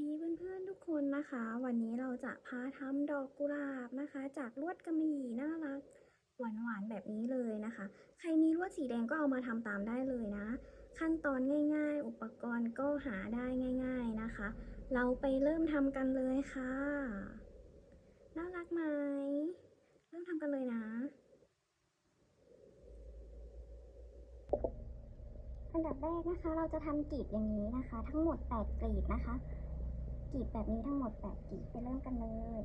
ดีเพื่อนๆทุกคนนะคะ วันนี้เราจะพาทำดอกกุหลาบนะคะ จากลวดกำมะหยี่น่ารักหวานๆแบบนี้เลยนะคะ ใครมีลวดสีแดงก็เอามาทำตามได้เลยนะ ขั้นตอนง่าย ๆ อุปกรณ์ก็หาได้ง่าย ๆนะคะ เราไปเริ่มทำกันเลยค่ะ น่ารักไหมเริ่มทำกันเลยนะอันดับแรกนะคะ เราจะทำกลีบอย่างนี้นะคะ ทั้งหมด 8กลีบนะคะ กลีบแบบนี้ทั้งหมด8กลีบไปเริ่มกันเลย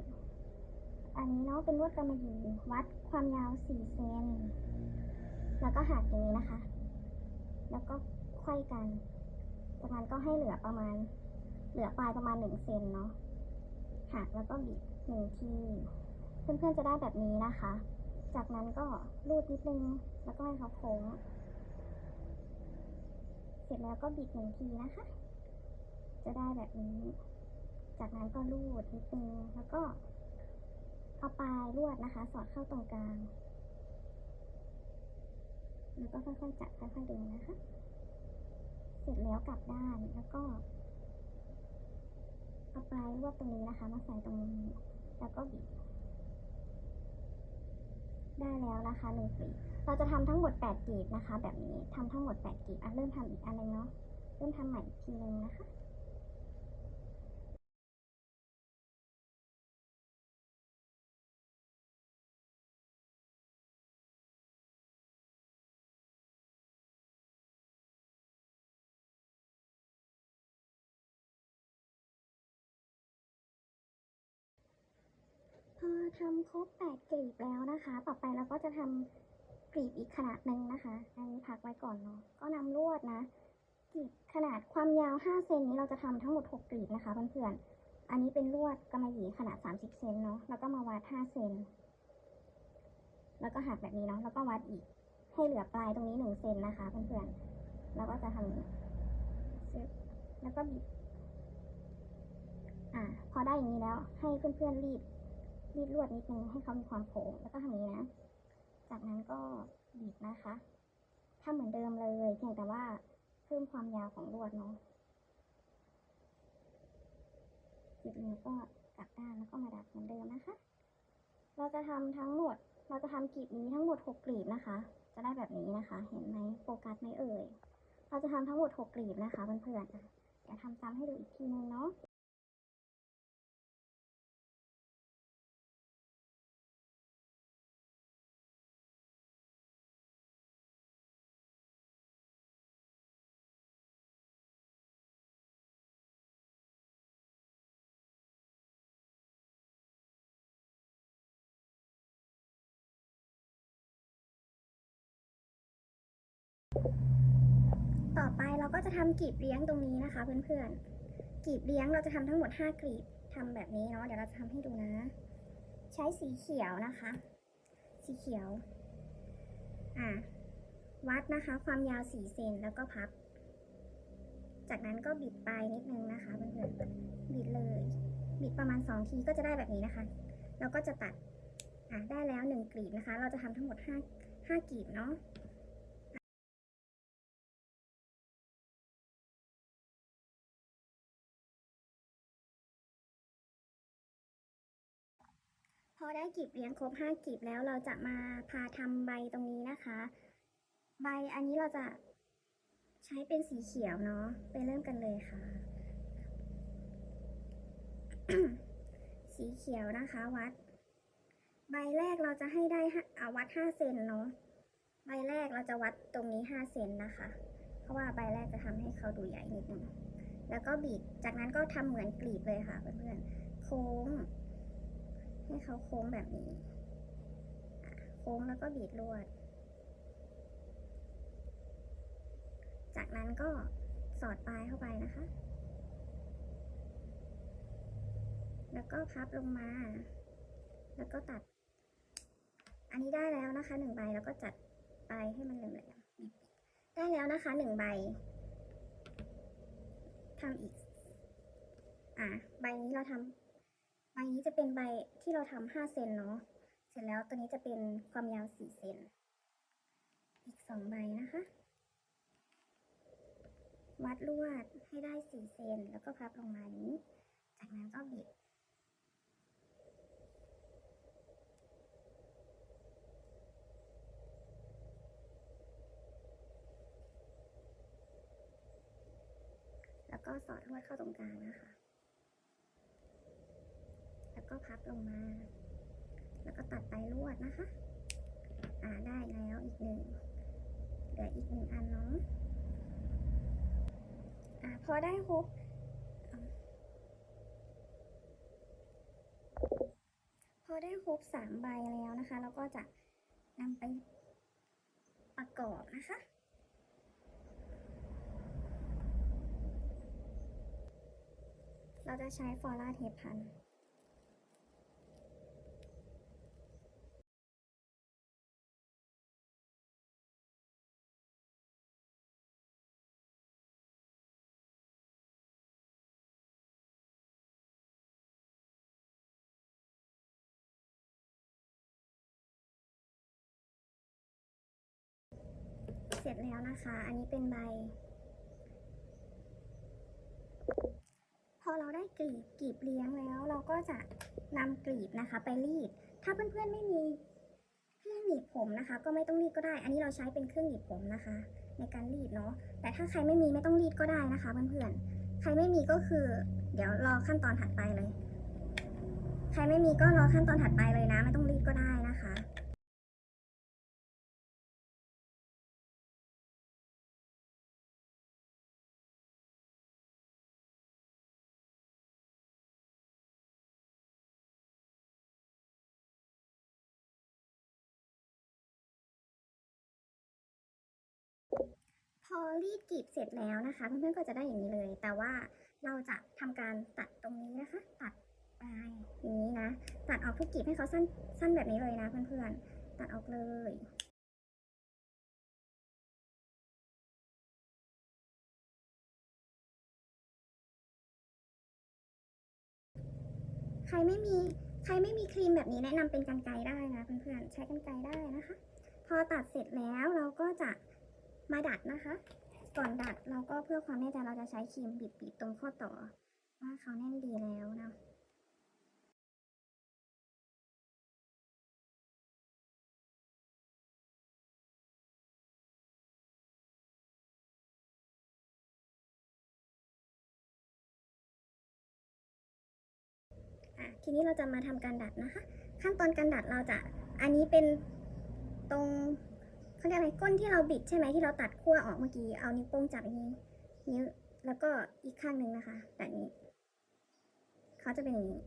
อันนี้เนาะเป็นลวดกำมะหยี่วัดความยาว4เซนแล้วก็หักอย่างนี้นะคะ แล้วก็ไขว้กัน จากนั้นก็ให้เหลือประมาณ เหลือปลายประมาณ1เซนเนาะหักแล้วก็บิดหนึ่งที เพื่อนๆจะได้แบบนี้นะคะ จากนั้นก็รูดนิดนึง แล้วก็ให้เขาโค้ง เสร็จแล้วก็บิดหนึ่งทีนะคะ จะได้แบบนี้ จากนั้นก็รูดนิดนึงแล้วก็เอาปลายลวดนะคะ สอดเข้าตรงกลางแล้วก็ค่อยๆจับค่อยๆดึงนะคะ เสร็จแล้วกลับด้านแล้วก็เอาปลายลวดตรงนี้นะคะ มาใส่ตรงนี้ แล้วก็บิดได้แล้วนะคะหนึ่งกลีบเราจะทำทั้งหมด8กลีบนะคะ แบบนี้ทำทั้งหมด8กลีบอะเริ่มทำอีกอันนึงเนาะเริ่มทำใหม่อีกทีนึงนะคะ อทำครบ8กลีบแล้วนะคะ ต่อไปเราก็จะทำกลีบอีกขนาดหนึ่งนะคะ อันนี้พักไว้ก่อนเนาะ ก็นำลวดนะกลีบขนาดความยาว5เซนนี้เราจะทำทั้งหมด6กลีบนะคะเพื่อนๆ อันนี้เป็นลวดกำมะหยี่ขนาด 30เซนเนาะ แล้วก็มาวัด5เซน แล้วก็หักแบบนี้เนาะ แล้วก็วัดอีก ให้เหลือปลายตรงนี้1เซนนะคะเพื่อนๆ แล้วก็จะทำนี้ซึแล้วก็บิดอ่า พอได้อย่างนี้แล้วให้เพื่อนๆรีด รีดลวดนิดนึงให้เขามีความโค้งแล้วก็ทำนี้นะ จากนั้นก็บีบนะคะทำเหมือนเดิมเลยเพียงแต่ว่าเพิ่มความยาวของลวดเนาะบีบแล้ก็กลับด้านแล้วก็มาดัดเหมือนเดิมนะคะ เราจะทำทั้งหมด เราจะทำกลีบนี้ทั้งหมดหกกลีบนะคะ จะได้แบบนี้นะคะ เห็นไหมโฟกัสไหมเอ่ย เราจะทำทั้งหมดหกกลีบนะคะเพื่อนๆอะเดี๋ยวทำซ้ำให้ดูอีกทีนึงเนาะ ต่อไปเราก็จะทำกลีบเลี้ยงตรงนี้นะคะ เพื่อนๆกลีบเลี้ยงเราจะทำทั้งหมด 5กลีบทำแบบนี้เนาะเดี๋ยวเราจะทำให้ดูนะ ใช้สีเขียวนะคะ สีเขียวอะวัดนะคะ ความยาว4เซนแล้วก็พับ จากนั้นก็บิดปลายนิดนึงนะคะเพื่อนๆบิดเลย บิดประมาณ 2 ทีก็จะได้แบบนี้นะคะเราก็จะตัดอะได้แล้ว 1กลีบนะคะ เราจะทำทั้งหมด 5 5กลีบเนาะ ได้กลีบเลี้ยงครบห้ากลีบแล้วเราจะมาพาทำใบตรงนี้นะคะ ใบอันนี้เราจะใช้เป็นสีเขียวเนาะไปเริ่มกันเลยค่ะ สีเขียวนะคะวัด ใบแรกเราจะให้ได้ห้าอ่าวัดห้าเซนเนาะใบแรกเราจะวัดตรงนี้ห้าเซนนะคะ เพราะว่าใบแรกจะทำให้เขาดูใหญ่นิดนึงแล้วก็บีบจากนั้นก็ทำเหมือนกลีบเลยค่ะเพื่อนๆโค้ง ให้เขาโค้งแบบนี้ โค้งแล้วก็บีดลวด จากนั้นก็สอดปลายเข้าไปนะคะ แล้วก็พับลงมา แล้วก็ตัด อันนี้ได้แล้วนะคะหนึ่งใบแล้วก็จัดปลายให้มันเหลืองๆได้แล้วนะคะหนึ่งใบทำอีก อะ ใบนี้เราทำ ใบนี้จะเป็นใบที่เราทำห้าเซนเนาะ เสร็จแล้วตัวนี้จะเป็นความยาวสี่เซน อีกสองใบนะคะ วัดลวดให้ได้สี่เซนแล้วก็พับลงมาอย่างนี้ จากนั้นก็บิดแล้วก็สอดลวดเข้าตรงกลางนะคะ ก็พับลงมา แล้วก็ตัดปลายลวดนะคะ อ่าได้แล้วอีกหนึ่งเหลืออีกหนึ่งอันเนาะอ่าพอได้ครบพอได้ครบสามใบแล้วนะคะ เราก็จะนำไปประกอบนะคะเราจะใช้ฟอร่าเทปพัน เสร็จแล้วนะคะ อันนี้เป็นใบ พอเราได้กลีบกลีบเลี้ยงแล้ว เราก็จะนำกลีบนะคะ ไปรีด ถ้าเพื่อนๆไม่มีเครื่องหนีบผมนะคะ ก็ไม่ต้องรีดก็ได้ อันนี้เราใช้เป็นเครื่องหนีบผมนะคะ ในการรีดเนาะ แต่ถ้าใครไม่มีไม่ต้องรีดก็ได้นะคะ เพื่อนๆ ใครไม่มีก็คือ เดี๋ยวรอขั้นตอนถัดไปเลย ใครไม่มีก็รอขั้นตอนถัดไปเลยนะ ไม่ต้องรีดก็ได้นะคะ อรีดกรีบเสร็จแล้วนะคะเพื่อนๆก็จะได้อย่างนี้เลย แต่ว่าเราจะทำการตัดตรงนี้นะคะ ตัดปลายอย่างนี้นะ ตัดออกทุกกรีบให้เขาสั้นสั้นแบบนี้เลยนะเพื่อนๆตัดออกเลยใครไม่มีใครไม่มีครีมแบบนี้แนะนำเป็นกรรไกรได้นะเพื่อนๆใช้กรรไกรได้นะคะ พอตัดเสร็จแล้วเราก็จะ มาดัดนะคะ ก่อนดัดเราก็เพื่อความแน่ใจเราจะใช้ครีมบีบๆตรงข้อต่อ ว่าเขาแน่นดีแล้วนะอะทีนี้เราจะมาทำการดัดนะคะ ขั้นตอนการดัดเราจะอันนี้เป็นตรง เขาเรียกอะไรก้นที่เราบิดใช่ไหมที่เราตัดขั้วออกเมื่อกี้เอานิ้วโป้งจับอย่างนี้นิ้วแล้วก็อีกข้างหนึ่งนะคะ แบบนี้เขาจะเป็นอย่างนี้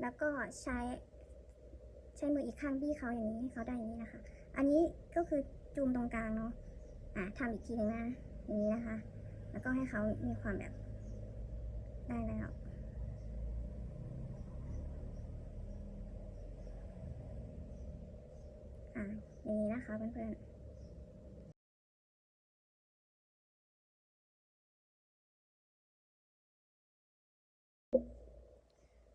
แล้วก็ใช้ใช้มืออีกข้างบี้เขาอย่างนี้ให้เขาได้อย่างนี้นะคะ อันนี้ก็คือจูมตรงกลางเนาะอะทำอีกทีหนึ่งนะอย่างนี้นะคะ แล้วก็ให้เขามีความแบบได้แล้ว่ะอย่างนี้นะคะเพื่อนๆ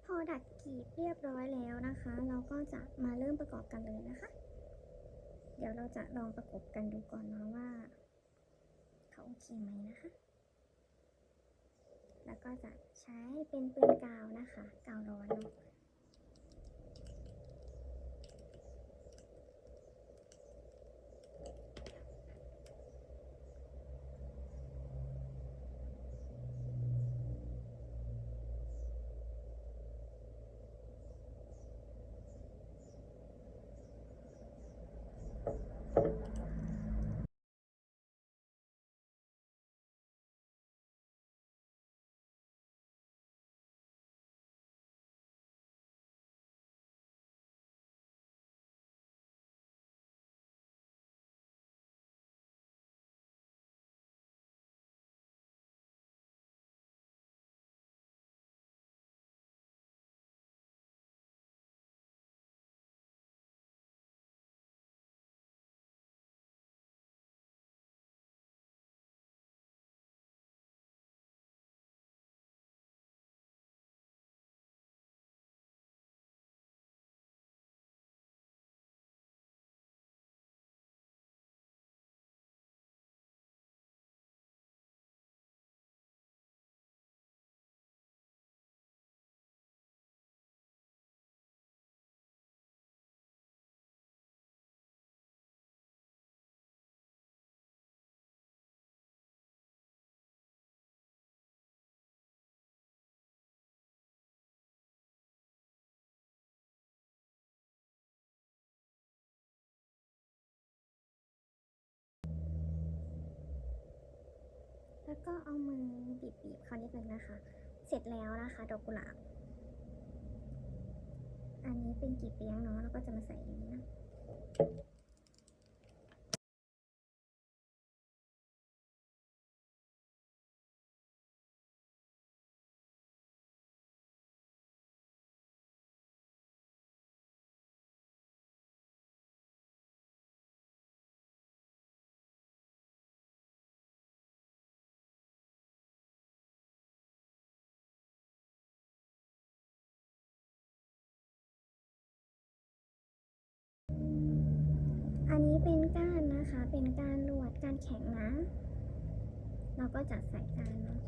พอดัดกรีบเรียบร้อยแล้วนะคะ เราก็จะมาเริ่มประกอบกันเลยนะคะ เดี๋ยวเราจะลองประกบกันดูก่อนนะว่า เขาโอเคไหมนะคะ แล้วก็จะใช้เป็นปืนกาวนะคะ กาวร้อนเนาะ ก็เอามือบีบๆเขานิดนึงนะคะ เสร็จแล้วนะคะ ดอกกุหลาบ อันนี้เป็นกลีบเลี้ยงเนาะแล้วก็จะมาใส่อย่างนี้นะ เป็นก้านนะคะ เป็นก้านลวดก้านแข็งนะ เราก็จะใส่ก้านเนาะ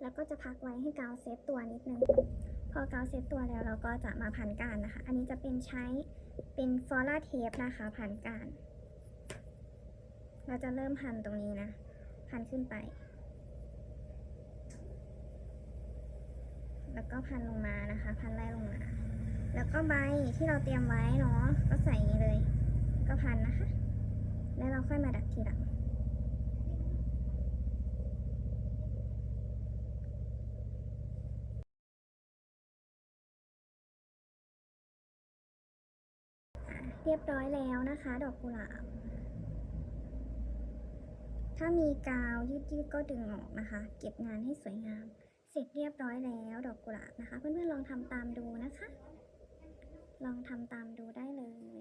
แล้วก็จะพักไว้ให้กาวเซตตัวนิดนึง พอกาวเซตตัวแล้วเราก็จะมาพันการนะคะ อันนี้จะเป็นใช้เป็นฟอร่าเทปนะคะพันการเราจะเริ่มพันตรงนี้นะ พันขึ้นไป แล้วก็พันลงมานะคะ พันไล่ลงมา แล้วก็ใบที่เราเตรียมไว้เนาะก็ใส่นี้เลย ก็พันนะคะ แล้วเราค่อยมาดัดทีหลัง เรียบร้อยแล้วนะคะ ดอกกุหลาบ ถ้ามีกาวยืดๆก็ดึงออกนะคะ เก็บงานให้สวยงาม เสร็จเรียบร้อยแล้วดอกกุหลาบนะคะ เพื่อนๆลองทำตามดูนะคะ ลองทำตามดูได้เลย